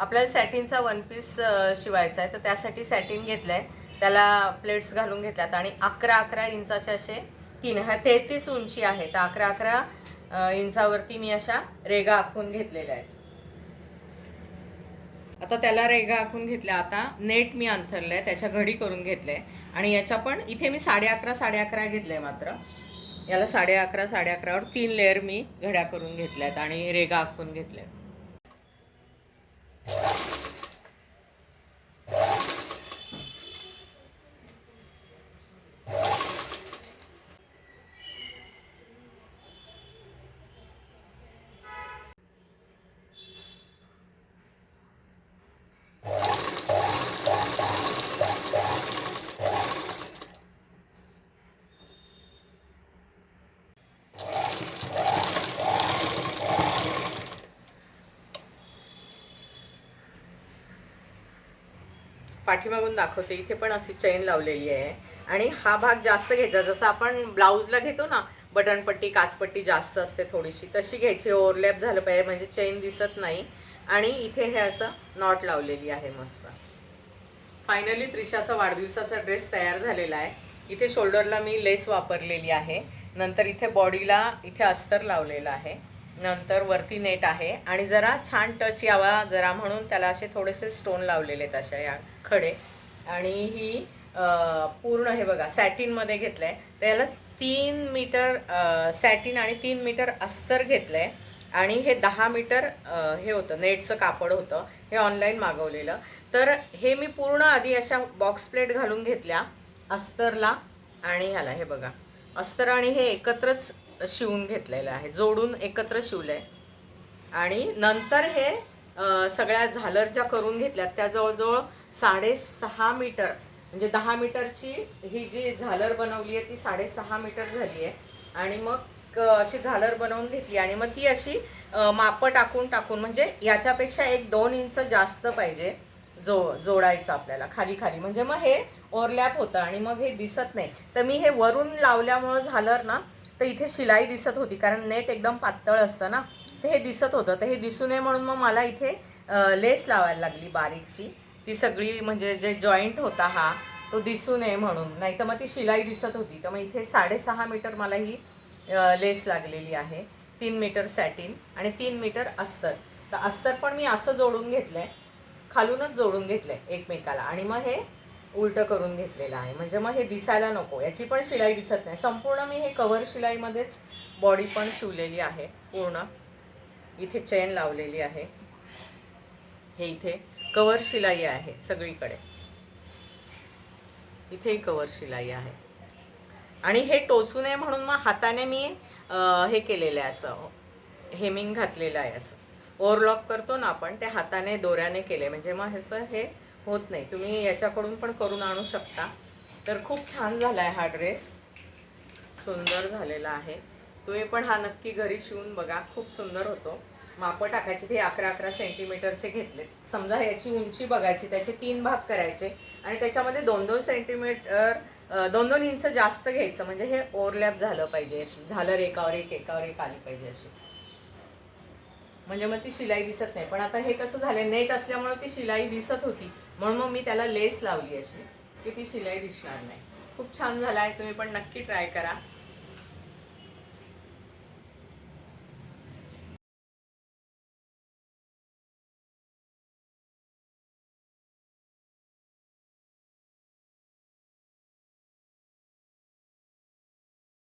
आपल्याला सॅटिनचा one piece शिवायचा आहे. तर त्यासाठी सॅटिन घेतलं आहे त्याला प्लेट्स घालून घेतल्यात. आणि अकरा अकरा इंचाचे असे तीन ह्या तेहतीस उंची आहे. तर अकरा अकरा इंचावरती मी अशा रेगा आखून घेतलेल्या आहेत. आता त्याला रेगा आखून घेतल्या. आता नेट मी अंथरलंय. त्याच्या घडी करून घेतलंय. आणि याच्या पण इथे मी साडे अकरा साडे अकरा घेतलंय मात्र. याला साडे अकरा साडे अकरावर तीन लेअर मी घड्या करून घेतल्या आहेत आणि रेगा आखून घेतल्या आहेत पाठीमागून दाखवते. इथे पण अशी चेन लावलेली आहे. आणि हा भाग जास्त घ्यायचा. जसं आपण ब्लाऊजला घेतो ना बटनपट्टी काचपट्टी जास्त असते थोडीशी तशी घ्यायची. ओव्हरलॅप झालं पाहिजे म्हणजे चेन दिसत नाही. आणि इथे हे असं नॉट लावलेली आहे मस्त. फायनली त्रिशाचा वाढदिवसाचा ड्रेस तयार झालेला आहे. इथे शोल्डरला मी लेस वापरलेली आहे. नंतर इथे बॉडीला इथे अस्तर लावलेलं आहे. नंतर वरती नेट आहे. आणि जरा छान टच यावा जरा म्हणून त्याला असे थोडेसे स्टोन लावलेले आहेत अशा या खडे. आणि ही पूर्ण हे बघा सॅटिनमध्ये घेतलं आहे त्याला तीन मीटर सॅटिन आणि तीन मीटर अस्तर घेतलं आहे आणि हे दहा मीटर हे होतं नेटचं कापड होतं. हे ऑनलाईन मागवलेलं. तर हे मी पूर्ण आधी अशा बॉक्स प्लेट घालून घेतल्या अस्तरला आणि ह्याला हे बघा. अस्तर आणि हे एकत्रच शिवून घेतलेलं आहे जोडून एकत्र शिवलं आहे आणि नंतर हे सगळ्या झालर ज्या करून घेतल्यात त्या जवळजवळ साडेसहा मीटर म्हणजे दहा मीटरची ही जी झालर बनवली आहे ती साडेसहा मीटर झाली आहे. आणि मग अशी झालर बनवून घेतली आणि मग ती अशी मापं टाकून टाकून म्हणजे याच्यापेक्षा एक दोन इंच जास्त पाहिजे जो जोडायचं आपल्याला खाली खाली. म्हणजे मग हे ओव्हरलॅप होतं आणि मग हे दिसत नाही. तर मी हे वरून लावल्यामुळं झालर ना तर इथे शिलाई दिसत होती कारण नेट एकदम पातळ असतं ना. तर हे दिसत होतं. तर हे दिसू नये म्हणून मग मला इथे लेस लावायला लागली बारीकशी. ती सगळी म्हणजे जे जॉईंट होता हा तो दिसू नये म्हणून. नाही तर मग ती शिलाई दिसत होती. तर मग इथे साडेसहा मीटर मला ही लेस लागलेली आहे. तीन मीटर सॅटिन आणि तीन मीटर अस्तर. तर अस्तर पण मी असं जोडून घेतलं आहे खालूनच जोडून घेतलं आहे एकमेकाला. आणि मग हे उलटं करून घेतलेलं आहे. म्हणजे मग हे दिसायला नको. याची पण शिलाई दिसत नाही. संपूर्ण मी हे कवर शिलाईमध्येच बॉडी पण शिवलेली आहे पूर्ण. इथे चेन लावलेली आहे. हे इथे कवर शिलाई आहे सगळीकडे. इथेही कवर शिलाई आहे. आणि हे टोचू नये म्हणून मग हाताने मी हे केलेलं आहे असं. हेमिंग घातलेलं आहे असं. ओव्हरलॉक करतो ना आपण ते हाताने दोऱ्याने केले. म्हणजे मग असं हे होत नाही. तुम्ही याच्याकडून पण करून आणू शकता. तर खूप छान झाला आहे हा ड्रेस. सुंदर झालेला आहे. तुम्ही पण हा नक्की घरी शिवून बघा. खूप सुंदर होतो. मापं टाकायचे ते अकरा अकरा सेंटीमीटरचे घेतले समजा याची उंची बघायची त्याचे तीन भाग करायचे आणि त्याच्यामध्ये दोन दोन सेंटीमीटर दोन दोन इंच जास्त घ्यायचं. म्हणजे हे ओव्हरलॅप झालं पाहिजे अशी. झालं एकावर एक एकावर एक आली पाहिजे अशी. म्हणजे मग ती शिलाई दिसत नाही. पण आता हे कसं झालं नेट असल्यामुळे ती शिलाई दिसत होती. म्हणून मग मी त्याला लेस लावली अशी की ती शिलाई दिसणार नाही. खूप छान झाला आहे तुम्ही पण नक्की ट्राय करा.